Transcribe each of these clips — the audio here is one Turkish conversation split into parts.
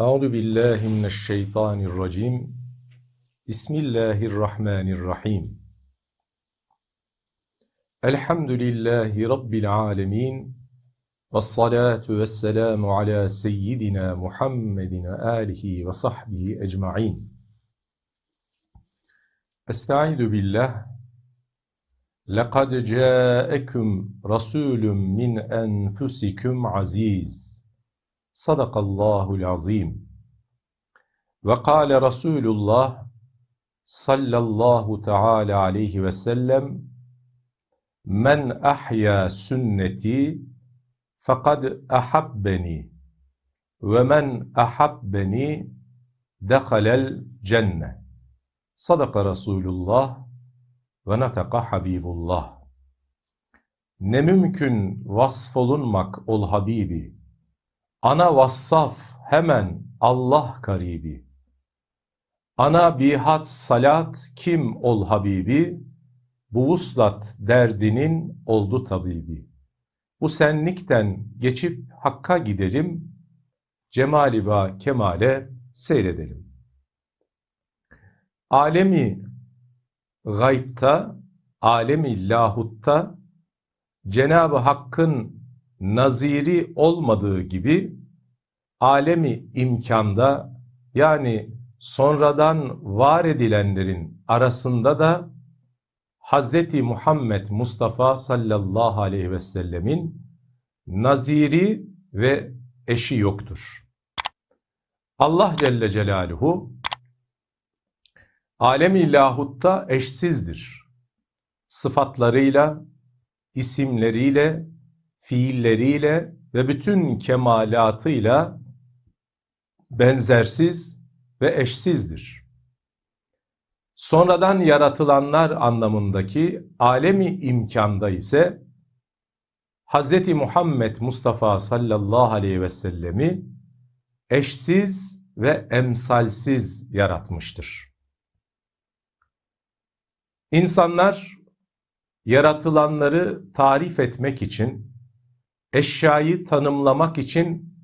Euzu billahi mineşşeytanirracim. Bismillahirrahmanirrahim. Elhamdülillahi rabbil alamin. Ves salatu vesselamu ala seyyidina Muhammedin alihi ve sahbihi ecmaîn. Estaizu billah. Laqad ca'akum rasulun min enfusikum aziz. Sadakallahul azim. Ve kâle Resulullah sallallahu teala aleyhi ve sellem Men ahya sünneti fekad ahabbeni ve men ahabbeni dehalel cenne. Sadaka Resulullah ve nataka Habibullah. Ne mümkün vasfolunmak ol Habibi. Ana vassaf hemen Allah karibi. Ana bihat salat kim ol Habibi? Bu vuslat derdinin oldu tabibi. Bu senlikten geçip Hakk'a gidelim, cemali ba kemale seyredelim. Alemi gaybta, alemi lahutta Cenab-ı Hakk'ın naziri olmadığı gibi alemi imkanda yani sonradan var edilenlerin arasında da Hz. Muhammed Mustafa sallallahu aleyhi ve sellemin naziri ve eşi yoktur. Allah Celle Celaluhu alemi lahutta eşsizdir. Sıfatlarıyla, isimleriyle, fiilleriyle ve bütün kemalatıyla benzersiz ve eşsizdir. Sonradan yaratılanlar anlamındaki alemi imkanda ise Hz. Muhammed Mustafa sallallahu aleyhi ve sellemi eşsiz ve emsalsiz yaratmıştır. İnsanlar yaratılanları tarif etmek için, eşyayı tanımlamak için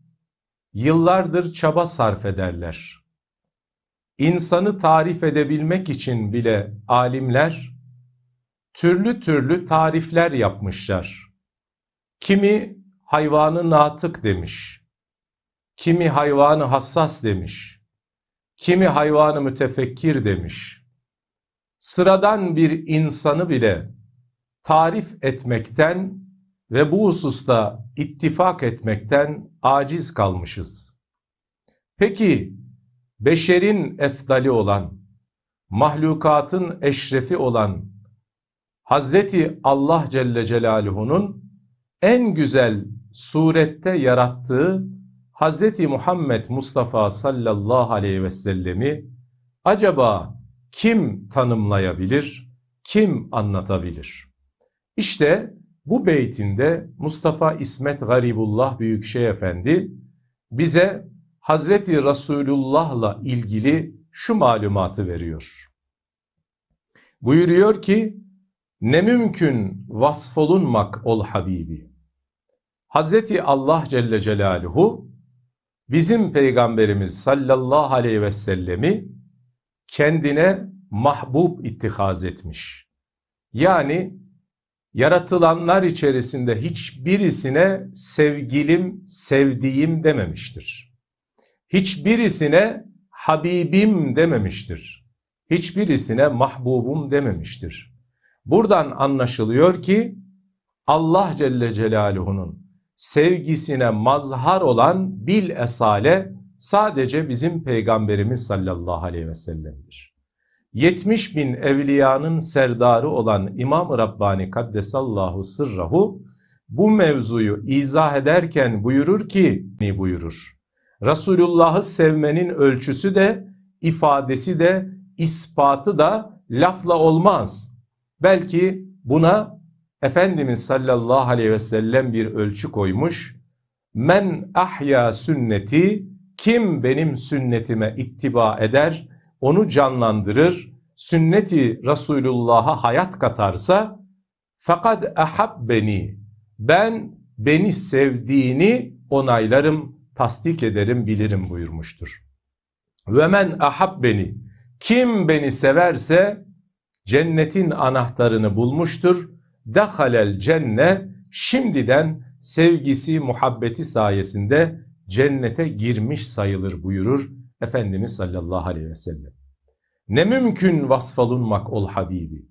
yıllardır çaba sarf ederler. İnsanı tarif edebilmek için bile alimler türlü türlü tarifler yapmışlar. Kimi hayvanı natık demiş, kimi hayvanı hassas demiş, kimi hayvanı mütefekkir demiş. Sıradan bir insanı bile tarif etmekten ve bu hususta ittifak etmekten aciz kalmışız. Peki beşerin efdali olan, mahlukatın eşrefi olan Hazreti Allah Celle Celaluhu'nun en güzel surette yarattığı Hazreti Muhammed Mustafa sallallahu aleyhi ve sellemi acaba kim tanımlayabilir, kim anlatabilir? İşte bu beytinde Mustafa İsmet Garibullah Büyükşeh Efendi bize Hazreti Resulullah'la ilgili şu malumatı veriyor. Buyuruyor ki ne mümkün vasfolunmak ol Habibi. Hazreti Allah Celle Celaluhu bizim peygamberimiz sallallahu aleyhi ve sellemi kendine mahbub ittihaz etmiş. Yani yaratılanlar içerisinde hiçbirisine sevgilim, sevdiğim dememiştir. Hiçbirisine Habibim dememiştir. Hiçbirisine mahbubum dememiştir. Buradan anlaşılıyor ki Allah Celle Celaluhu'nun sevgisine mazhar olan bil esale sadece bizim peygamberimiz sallallahu aleyhi ve sellem'dir. 70 bin evliyanın serdarı olan İmam-ı Rabbani Kaddesallahu Sırrahu bu mevzuyu izah ederken buyurur ki ne buyurur? Resulullah'ı sevmenin ölçüsü de ifadesi de ispatı da lafla olmaz. Belki buna Efendimiz sallallahu aleyhi ve sellem bir ölçü koymuş. Men ahya sünneti kim benim sünnetime ittiba eder, onu canlandırır, sünneti Resulullah'a hayat katarsa fakat beni ben beni sevdiğini onaylarım, tasdik ederim bilirim buyurmuştur. Ve men ahabbeni kim beni severse cennetin anahtarını bulmuştur. Dehalel cenne şimdiden sevgisi, muhabbeti sayesinde cennete girmiş sayılır buyurur Efendimiz sallallahu aleyhi ve sellem. Ne mümkün vasfalunmak ol Habibi.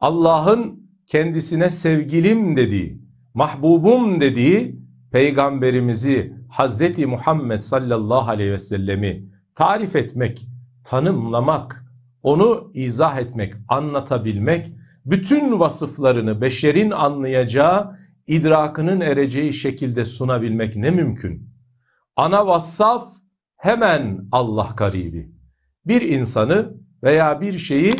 Allah'ın kendisine sevgilim dediği, mahbubum dediği peygamberimizi Hazreti Muhammed sallallahu aleyhi ve sellemi tarif etmek, tanımlamak, onu izah etmek, anlatabilmek, bütün vasıflarını beşerin anlayacağı, idrakının ereceği şekilde sunabilmek ne mümkün? Ana vassaf hemen Allah garibi. Bir insanı veya bir şeyi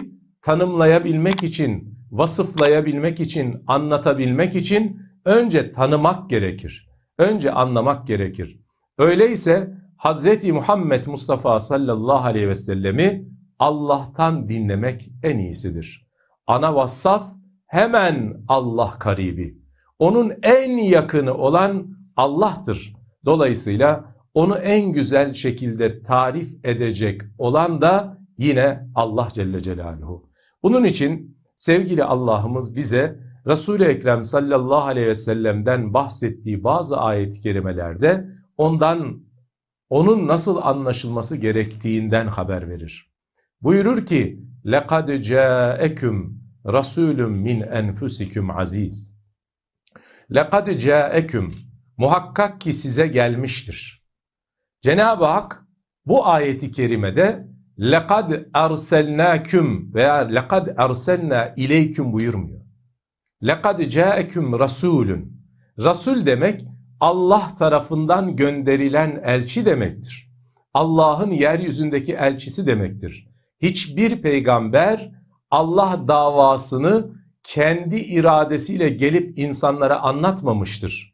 tanımlayabilmek için, vasıflayabilmek için, anlatabilmek için önce tanımak gerekir. Önce anlamak gerekir. Öyleyse Hazreti Muhammed Mustafa sallallahu aleyhi ve sellemi Allah'tan dinlemek en iyisidir. Ana vassaf hemen Allah karibi. Onun en yakını olan Allah'tır. Dolayısıyla onu en güzel şekilde tarif edecek olan da yine Allah Celle Celaluhu. Bunun için sevgili Allah'ımız bize Resul-i Ekrem sallallahu aleyhi ve sellem'den bahsettiği bazı ayet-i kerimelerde ondan onun nasıl anlaşılması gerektiğinden haber verir. Buyurur ki: "Lekad ca'ekum rasulun min enfusikum aziz." Lekad ca'ekum muhakkak ki size gelmiştir. Cenab-ı Hak bu ayeti kerimede لَقَدْ اَرْسَلْنَاكُمْ veya لَقَدْ اَرْسَلْنَا اِلَيْكُمْ buyurmuyor. لَقَدْ جَاءَكُمْ رَسُولٌ Rasul demek Allah tarafından gönderilen elçi demektir. Allah'ın yeryüzündeki elçisi demektir. Hiçbir peygamber Allah davasını kendi iradesiyle gelip insanlara anlatmamıştır.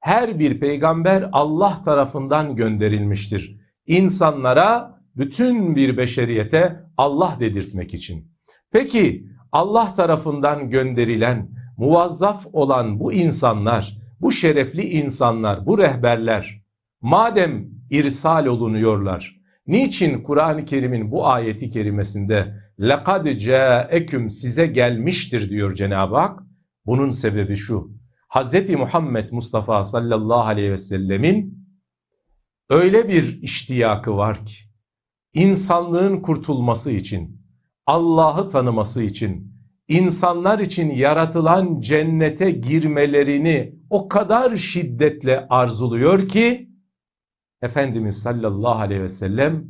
Her bir peygamber Allah tarafından gönderilmiştir. İnsanlara, bütün bir beşeriyete Allah dedirtmek için. Peki Allah tarafından gönderilen, muvazzaf olan bu insanlar bu şerefli insanlar, bu rehberler madem irsal olunuyorlar, niçin Kur'an-ı Kerim'in bu ayeti kerimesinde لَقَدْ جَاءَكُمْ size gelmiştir diyor Cenab-ı Hak? Bunun sebebi şu, Hz. Muhammed Mustafa sallallahu aleyhi ve sellemin öyle bir iştiyakı var ki, insanlığın kurtulması için, Allah'ı tanıması için, insanlar için yaratılan cennete girmelerini o kadar şiddetle arzuluyor ki Efendimiz sallallahu aleyhi ve sellem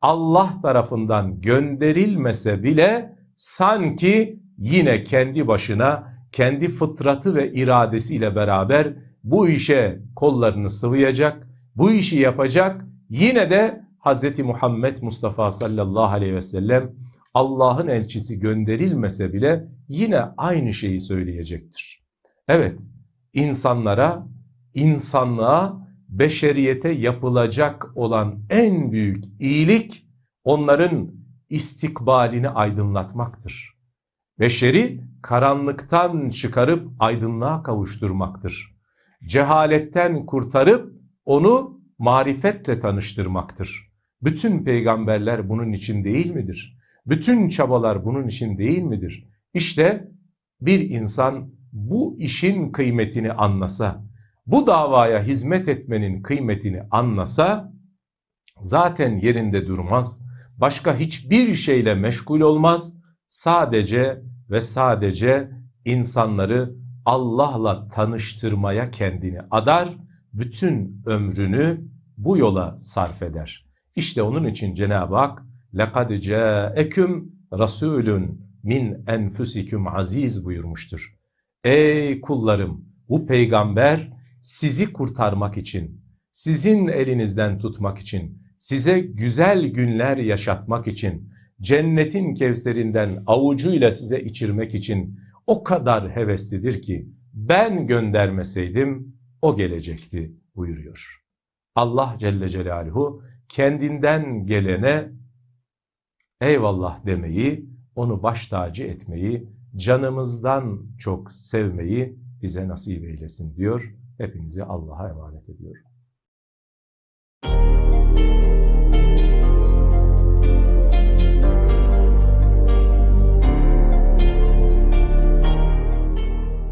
Allah tarafından gönderilmese bile sanki yine kendi başına kendi fıtratı ve iradesiyle beraber bu işe kollarını sıvayacak, bu işi yapacak. Yine de Hz. Muhammed Mustafa sallallahu aleyhi ve sellem Allah'ın elçisi gönderilmese bile yine aynı şeyi söyleyecektir. Evet, insanlara, insanlığa, beşeriyete yapılacak olan en büyük iyilik onların istikbalini aydınlatmaktır. Beşeri karanlıktan çıkarıp aydınlığa kavuşturmaktır. Cehaletten kurtarıp onu marifetle tanıştırmaktır. Bütün peygamberler bunun için değil midir? Bütün çabalar bunun için değil midir? İşte bir insan bu işin kıymetini anlasa, bu davaya hizmet etmenin kıymetini anlasa zaten yerinde durmaz. Başka hiçbir şeyle meşgul olmaz Sadece ve sadece insanları Allah'la tanıştırmaya kendini adar, bütün ömrünü bu yola sarf eder. İşte onun için Cenab-ı Hak لَقَدْ جَاءَكُمْ رَسُولٌ min enfusikum aziz buyurmuştur. Ey kullarım bu peygamber sizi kurtarmak için, sizin elinizden tutmak için, size güzel günler yaşatmak için, cennetin kevserinden avucuyla size içirmek için o kadar heveslidir ki ben göndermeseydim o gelecekti buyuruyor. Allah Celle Celaluhu kendinden gelene eyvallah demeyi, onu baş tacı etmeyi, canımızdan çok sevmeyi bize nasip eylesin diyor. Hepinizi Allah'a emanet ediyorum.